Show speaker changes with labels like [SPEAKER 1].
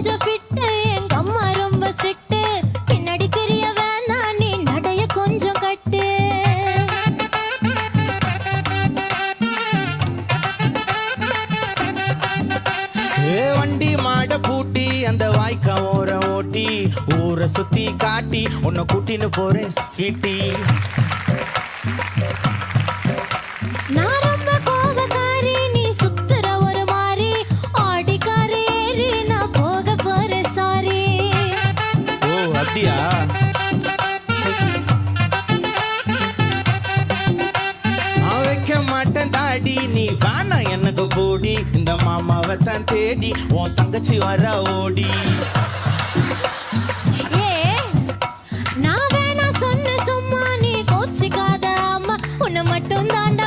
[SPEAKER 1] கொஞ்சம் ஃபிட்டு எங்க அம்மா ரொம்ப ஸ்ட்ரிக்ட் பின்னாடி தெரிய வேணாம் நீ நடைய கொஞ்சம் கட்டு.
[SPEAKER 2] ஏ வண்டி மாட பூட்டி அந்த வாய்க்கா ஓர ஓட்டி. ஊரை சுத்தி காட்டி உன்னை கூட்டின்னு போறேன் ஸ்வீட்டி. அப்படியா? வைக்க மாட்டேன் தாடி நீ வானா எனக்கு போடி. இந்த மாமாவை தான் தேடி உன் தங்கச்சி வர ஓடி. மட்டும் தாண்டா